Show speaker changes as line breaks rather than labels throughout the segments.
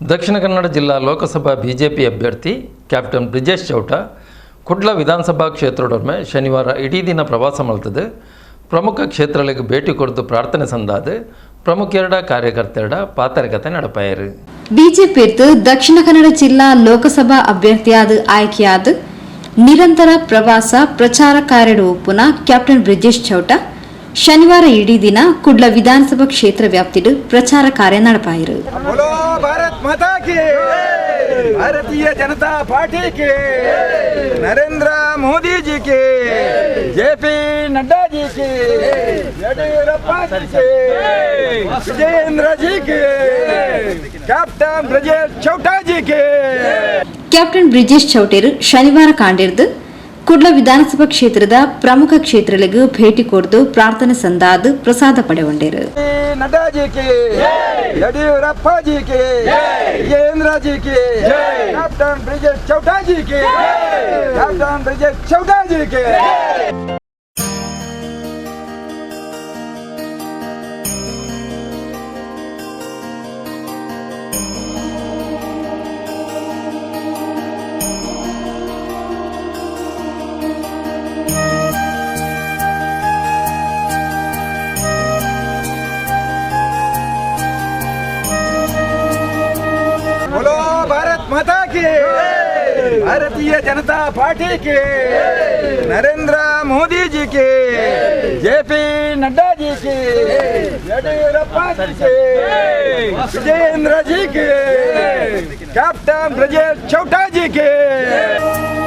ದಕ್ಷಿಣ ಕನ್ನಡ ಜಿಲ್ಲಾ ಲೋಕಸಭಾ ಬಿಜೆಪಿ ಅಭ್ಯರ್ಥಿ ಕ್ಯಾಪ್ಟನ್ ಬ್ರಿಜೇಶ್ ಚೌಟ ಕುಡ್ಲ ವಿಧಾನಸಭಾ ಕ್ಷೇತ್ರದೊಡನೆ ಶನಿವಾರ ಇಡೀ ದಿನ ಪ್ರವಾಸ ಮಲ್ತದೆ. ಪ್ರಮುಖ ಕ್ಷೇತ್ರಗಳಿಗೆ ಭೇಟಿ ಕೊಡದು ಪ್ರಾರ್ಥನೆ ಸಂದಾದ. ಪ್ರಮುಖೆರಡ ಕಾರ್ಯಕರ್ತರ ಪಾತರಕತೆ ನಡಪಾಯರು.
ಬಿಜೆಪಿ ದಕ್ಷಿಣ ಕನ್ನಡ ಜಿಲ್ಲಾ ಲೋಕಸಭಾ ಅಭ್ಯರ್ಥಿಯಾದ ಆಯ್ಕೆಯಾದ ನಿರಂತರ ಪ್ರವಾಸ ಪ್ರಚಾರ ಕಾರ್ಯದ ಉಪ್ಪುನ ಕ್ಯಾಪ್ಟನ್ ಬ್ರಿಜೇಶ್ ಚೌಟ ಶನಿವಾರ ಇಡೀ ದಿನ ಕುಡ್ಲ ವಿಧಾನಸಭಾ ಕ್ಷೇತ್ರ ವ್ಯಾಪ್ತಿಯ ಪ್ರಚಾರ ಕಾರ್ಯ ನಡಪಾಯಿರು.
ಕೆ ಭಾರತೀಯ ಜನತಾ ಪಾರ್ಟಿ ಕೆ ನರೇಂದ್ರ ಮೋದಿ ಜಿ ಕೆ ಜೆ ಪಿ ನಡ್ಡಾ ಜಿ ಕೆ ಯಡಿಯೂರಪ್ಪ ವಿಜಯೇಂದ್ರ ಜಿ ಕೆ ಕ್ಯಾಪ್ಟನ್ ಬ್ರಿಜೇಶ್ ಚೌಟಾ ಜಿ ಕೆ
ಕ್ಯಾಪ್ಟನ್ ಬ್ರಿಜೇಶ್ ಚೌಟೇರು ಶನಿವಾರ ಕಾಂಡಿರ್ದು ಕುಡ್ಲ ವಿಧಾನಸಭಾ ಕ್ಷೇತ್ರದ ಪ್ರಮುಖ ಕ್ಷೇತ್ರಗಳಿಗೂ ಭೇಟಿ ಕೊಡ್ದು ಪ್ರಾರ್ಥನೆ ಸಂದಾದು ಪ್ರಸಾದ ಪಡೆಗೊಂಡಿರು.
नड्डा जी की येडियुरप्पा जी की विजयेंद्र जी की कैप्टन ब्रजेश चौटा जी की कैप्टन ब्रजेश चौटा जी की भारतीय जनता पार्टी के। नरेंद्र मोदी जी के। जेपी नड्डा जी के। येडियुरप्पा जी के। विजयेंद्र जी के। कैप्टन ब्रजेश चौटा जी की।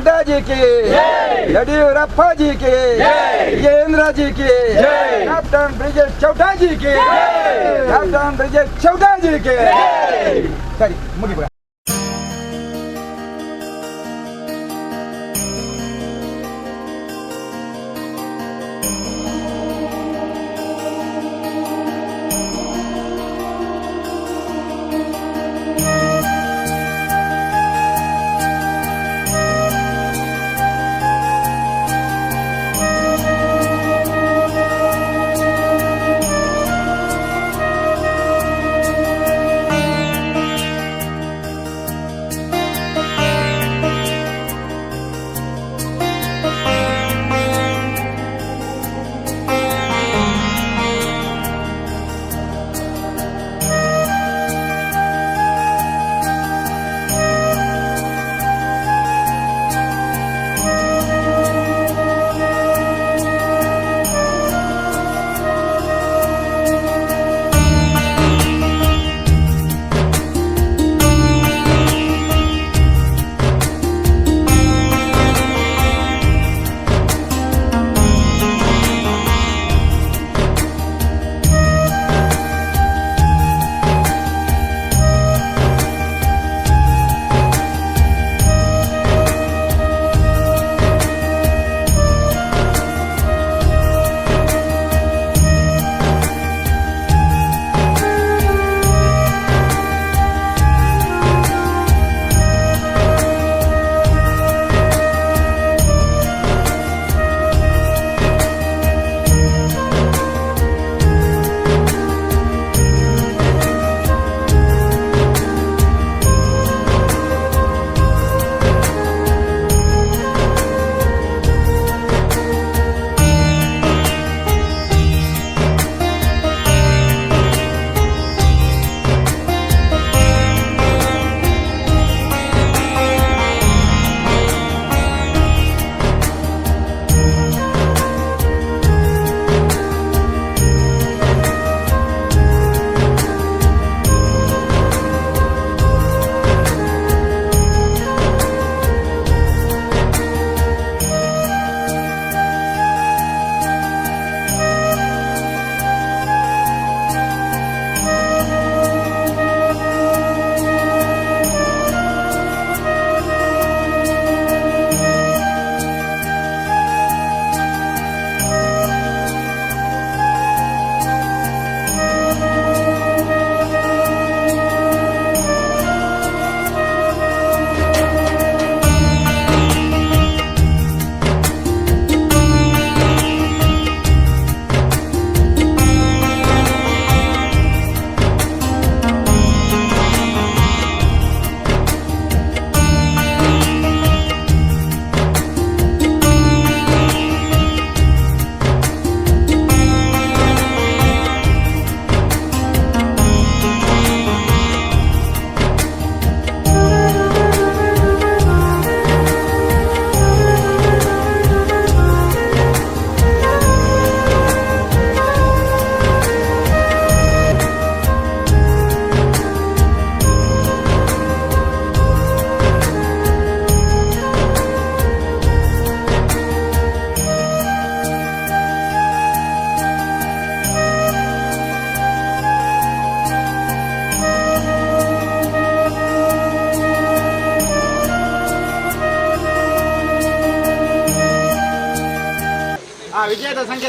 ನಡ್ಡಾಜಿ ಕಿ ಯಡಿಯೂರಪ್ಪಾಜಿ ಕಿ ಜಿಗೇಂದ್ರಜಿ ಕಿ ಕ್ಯಾಪ್ಟನ್ ಬ್ರಿಜೇಶ್ ಚೌಟಾಜಿ ಕಿ ಕ್ಯಾಪ್ಟನ್ ಬ್ರಿಜೇಶ್ ಚೌಟಾಜಿ ಕಿ ಸರಿ ಮುಗಿಬೇಡ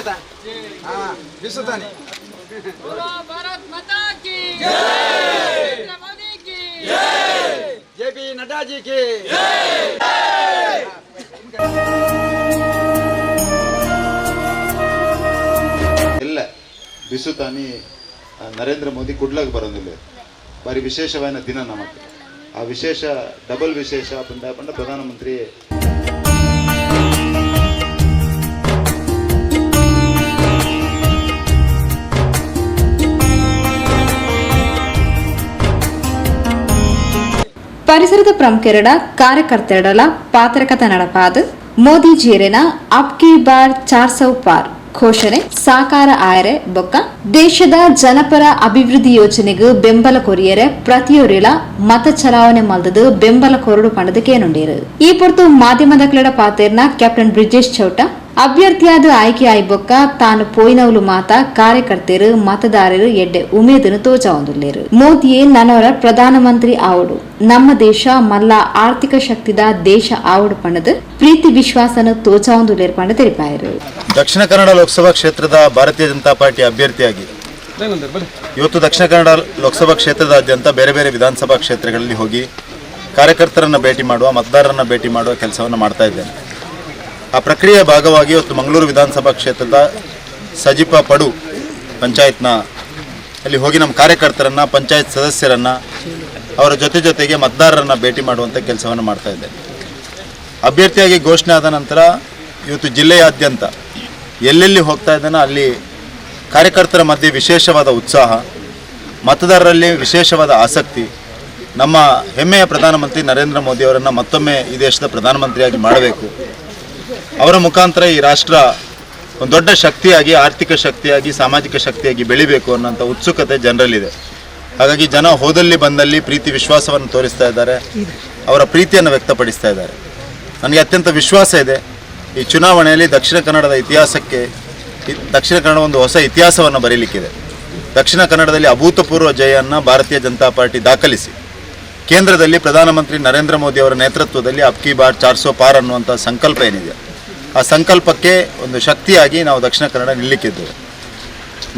ಆಯ್ತಾ ಹಾ ಬಿಸುತ್ತಾನೆ ಜೆ! ಪಿ ನಡ್ಡಾಜಿ ಕಿ
ಇಲ್ಲ ಬಿಸುತಾನಿ ನರೇಂದ್ರ ಮೋದಿ ಕುಡ್ಲಾಗ್ ಬರೋದಿಲ್ಲ. ಬಾರಿ ವಿಶೇಷವಾದ ದಿನ ನಮಗೆ ಆ ವಿಶೇಷ ಡಬಲ್ ವಿಶೇಷ ಪಂಡ ಪಂಡ ಪ್ರಧಾನಮಂತ್ರಿ
ಪರಿಸರದ ಪ್ರಮುಖರಡ ಕಾರ್ಯಕರ್ತೆರಡಲ ಪಾತ್ರಕತ ನಡಪಾದ ಮೋದಿಜೀರಿನ ಅಪ್ ಕಿ ಬಾರ್ ಚಾರ್ ಸೌ ಪಾರ್ ಘೋಷಣೆ ಸಾಕಾರ ಆಯರೆ ಬೊಕ್ಕ ದೇಶದ ಜನಪರ ಅಭಿವೃದ್ಧಿ ಯೋಜನೆಗೆ ಬೆಂಬಲ ಕೊರಿಯರೆ ಪ್ರತಿಯೊರಿಲ ಮತ ಚಲಾವಣೆ ಮಲ್ದದು ಬೆಂಬಲ ಕೊರಡು ಪಣದ ಕೇನುಂಡೇರು ಈ ಪೊರ್ತು ಮಾಧ್ಯಮದ ಕ್ರೀಡಾ ಪಾತೇರ್ನ ಕ್ಯಾಪ್ಟನ್ ಬ್ರಿಜೇಶ್ ಚೌಟ ಅಭ್ಯರ್ಥಿಯಾದ ಆಯ್ಕೆ ಆಯ್ಬೊಕ್ಕ ತಾನು ಪೋಯಿನವಲು ಮಾತ ಕಾರ್ಯಕರ್ತರು, ಮತದಾರರು ಎಡ್ಡೆ ಉಮೇದನ್ನು ತೋಚಾವಂದುಲ್ಲೇರು ಮೋದಿಯೇ ನನ್ನವರ ಪ್ರಧಾನಮಂತ್ರಿ ಆವಡು. ನಮ್ಮ ದೇಶ ಮಲ್ಲ ಆರ್ಥಿಕ ಶಕ್ತಿದ ದೇಶ ಆವಡು ಪಣದ ಪ್ರೀತಿ ವಿಶ್ವಾಸನ ತೋಚಾವಂದುಲ್ಲೇರು ಪಂಡ ತೆರಿಪಾಯರು
ದಕ್ಷಿಣ ಕನ್ನಡ ಲೋಕಸಭಾ ಕ್ಷೇತ್ರದ ಭಾರತೀಯ ಜನತಾ ಪಾರ್ಟಿ ಅಭ್ಯರ್ಥಿಯಾಗಿ ಇವತ್ತು ದಕ್ಷಿಣ ಕನ್ನಡ ಲೋಕಸಭಾ ಕ್ಷೇತ್ರದಾದ್ಯಂತ ಬೇರೆ ಬೇರೆ ವಿಧಾನಸಭಾ ಕ್ಷೇತ್ರಗಳಲ್ಲಿ ಹೋಗಿ ಕಾರ್ಯಕರ್ತರನ್ನ ಭೇಟಿ ಮಾಡುವ, ಮತದಾರರನ್ನ ಭೇಟಿ ಮಾಡುವ ಕೆಲಸವನ್ನು ಮಾಡ್ತಾ ಇದ್ದೇನೆ. ಆ ಪ್ರಕ್ರಿಯೆಯ ಭಾಗವಾಗಿ ಇವತ್ತು ಮಂಗಳೂರು ವಿಧಾನಸಭಾ ಕ್ಷೇತ್ರದ ಸಜಿಪ ಪಡು ಪಂಚಾಯತ್ನ ಅಲ್ಲಿ ಹೋಗಿ ನಮ್ಮ ಕಾರ್ಯಕರ್ತರನ್ನ, ಪಂಚಾಯತ್ ಸದಸ್ಯರನ್ನ, ಅವರ ಜೊತೆ ಜೊತೆಗೆ ಮತದಾರರನ್ನ ಭೇಟಿ ಮಾಡುವಂಥ ಕೆಲಸವನ್ನು ಮಾಡ್ತಾ ಇದ್ದೇನೆ ಅಭ್ಯರ್ಥಿಯಾಗಿ ಘೋಷಣೆ ಆದ ನಂತರ ಇವತ್ತು ಜಿಲ್ಲೆಯಾದ್ಯಂತ ಎಲ್ಲೆಲ್ಲಿ ಹೋಗ್ತಾ ಇದ್ದಾನೆ ಅಲ್ಲಿ ಕಾರ್ಯಕರ್ತರ ಮಧ್ಯೆ ವಿಶೇಷವಾದ ಉತ್ಸಾಹ, ಮತದಾರರಲ್ಲಿ ವಿಶೇಷವಾದ ಆಸಕ್ತಿ, ನಮ್ಮ ಹೆಮ್ಮೆಯ ಪ್ರಧಾನಮಂತ್ರಿ ನರೇಂದ್ರ ಮೋದಿ ಅವರನ್ನು ಮತ್ತೊಮ್ಮೆ ಈ ದೇಶದ ಪ್ರಧಾನಮಂತ್ರಿಯಾಗಿ ಮಾಡಬೇಕು. ಅವರ ಮುಖಾಂತರ ಈ ರಾಷ್ಟ್ರ ಒಂದು ದೊಡ್ಡ ಶಕ್ತಿಯಾಗಿ, ಆರ್ಥಿಕ ಶಕ್ತಿಯಾಗಿ, ಸಾಮಾಜಿಕ ಶಕ್ತಿಯಾಗಿ ಬೆಳಿಬೇಕು ಅನ್ನೋಂಥ ಉತ್ಸುಕತೆ ಜನರಲ್ಲಿದೆ. ಹಾಗಾಗಿ ಜನ ಹೋದಲ್ಲಿ ಬಂದಲ್ಲಿ ಪ್ರೀತಿ ವಿಶ್ವಾಸವನ್ನು ತೋರಿಸ್ತಾ ಇದ್ದಾರೆ. ಅವರ ಪ್ರೀತಿಯನ್ನು ವ್ಯಕ್ತಪಡಿಸ್ತಾ ಇದ್ದಾರೆ. ನನಗೆ ಅತ್ಯಂತ ವಿಶ್ವಾಸ ಇದೆ, ಈ ಚುನಾವಣೆಯಲ್ಲಿ ದಕ್ಷಿಣ ಕನ್ನಡದ ಇತಿಹಾಸಕ್ಕೆ ದಕ್ಷಿಣ ಕನ್ನಡ ಒಂದು ಹೊಸ ಇತಿಹಾಸವನ್ನು ಬರೀಲಿಕ್ಕಿದೆ. ದಕ್ಷಿಣ ಕನ್ನಡದಲ್ಲಿ ಅಭೂತಪೂರ್ವ ಜಯವನ್ನು ಭಾರತೀಯ ಜನತಾ ಪಾರ್ಟಿ ದಾಖಲಿಸಿ. ಕೇಂದ್ರದಲ್ಲಿ ಪ್ರಧಾನಮಂತ್ರಿ ನರೇಂದ್ರ ಮೋದಿ ಅವರ ನೇತೃತ್ವದಲ್ಲಿ ಅಪ್ಕಿ ಬಾರ್ ಚಾರ್ಸೋ ಪಾರ್ ಅನ್ನುವಂಥ ಸಂಕಲ್ಪ ಏನಿದೆ. ಆ ಸಂಕಲ್ಪಕ್ಕೆ ಒಂದು ಶಕ್ತಿಯಾಗಿ ನಾವು ದಕ್ಷಿಣ ಕನ್ನಡ ನಿಲ್ಲಿಕ್ಕಿದ್ದೇವೆ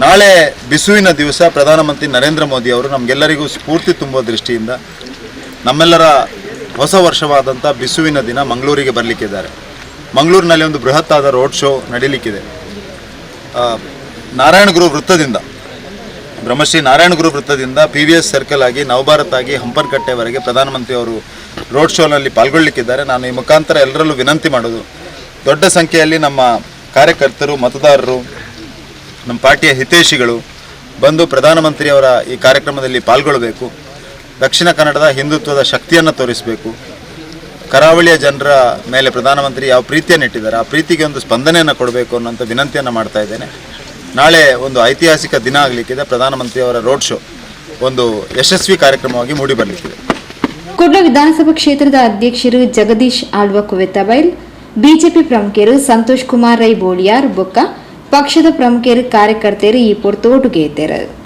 ನಾಳೆ ಬಿಸುವಿನ ದಿವಸ ಪ್ರಧಾನಮಂತ್ರಿ ನರೇಂದ್ರ ಮೋದಿ ಅವರು ನಮಗೆಲ್ಲರಿಗೂ ಸ್ಫೂರ್ತಿ ತುಂಬುವ ದೃಷ್ಟಿಯಿಂದ ನಮ್ಮೆಲ್ಲರ ಹೊಸ ವರ್ಷವಾದಂಥ ಬಿಸುವಿನ ದಿನ ಮಂಗಳೂರಿಗೆ ಬರಲಿಕ್ಕಿದ್ದಾರೆ. ಮಂಗಳೂರಿನಲ್ಲಿ ಒಂದು ಬೃಹತ್ತಾದ ರೋಡ್ ಶೋ ನಡೀಲಿಕ್ಕಿದೆ. ನಾರಾಯಣ ಗುರು ವೃತ್ತದಿಂದ, ಬ್ರಹ್ಮಶ್ರೀ ನಾರಾಯಣ ಗುರು ವೃತ್ತದಿಂದ ಪಿ ವಿ ಎಸ್ ಸರ್ಕಲ್ ಆಗಿ ನವಭಾರತ್ ಆಗಿ ಹಂಪನಕಟ್ಟೆವರೆಗೆ ಪ್ರಧಾನಮಂತ್ರಿ ಅವರು ರೋಡ್ ಶೋನಲ್ಲಿ ಪಾಲ್ಗೊಳ್ಳಿಕ್ಕಿದ್ದಾರೆ. ನಾನು ಈ ಮುಖಾಂತರ ಎಲ್ಲರಲ್ಲೂ ವಿನಂತಿ ಮಾಡೋದು ದೊಡ್ಡ ಸಂಖ್ಯೆಯಲ್ಲಿ ನಮ್ಮ ಕಾರ್ಯಕರ್ತರು, ಮತದಾರರು, ನಮ್ಮ ಪಾರ್ಟಿಯ ಹಿತೈಷಿಗಳು ಬಂದು ಪ್ರಧಾನಮಂತ್ರಿಯವರ ಈ ಕಾರ್ಯಕ್ರಮದಲ್ಲಿ ಪಾಲ್ಗೊಳ್ಳಬೇಕು. ದಕ್ಷಿಣ ಕನ್ನಡದ ಹಿಂದುತ್ವದ ಶಕ್ತಿಯನ್ನು ತೋರಿಸಬೇಕು. ಕರಾವಳಿಯ ಜನರ ಮೇಲೆ ಪ್ರಧಾನಮಂತ್ರಿ ಯಾವ ಪ್ರೀತಿಯನ್ನು ಇಟ್ಟಿದ್ದಾರೆ, ಆ ಪ್ರೀತಿಗೆ ಒಂದು ಸ್ಪಂದನೆಯನ್ನು ಕೊಡಬೇಕು ಅನ್ನೋಂಥ ವಿನಂತಿಯನ್ನು ಮಾಡ್ತಾ ಇದ್ದೇನೆ. ನಾಳೆ ಒಂದು ಐತಿಹಾಸಿಕ ದಿನ ಆಗಲಿಕ್ಕಿದೆ, ಪ್ರಧಾನಮಂತ್ರಿಯವರ ರೋಡ್ ಶೋ. ಒಂದು ಯಶಸ್ವಿ ಕಾರ್ಯಕ್ರಮವಾಗಿ ಮೂಡಿ ಬರಲಿಕ್ಕಿದೆ.
ಕುಡ್ಲ ವಿಧಾನಸಭಾ ಕ್ಷೇತ್ರದ ಅಧ್ಯಕ್ಷರು ಜಗದೀಶ್ ಆಳ್ವ ಕುವೆತಬೈಲ್ ಬಿಜೆಪಿ ಪ್ರಮುಖರು ಸಂತೋಷ್ ಕುಮಾರ್ ರೈ ಬೋಳಿಯಾರ್ ಬೊಕ್ಕ ಪಕ್ಷದ ಪ್ರಮುಖರು ಕಾರ್ಯಕರ್ತರು ಈ ಪೊರ್ತೋಟುಗೆ ಇದ್ದರು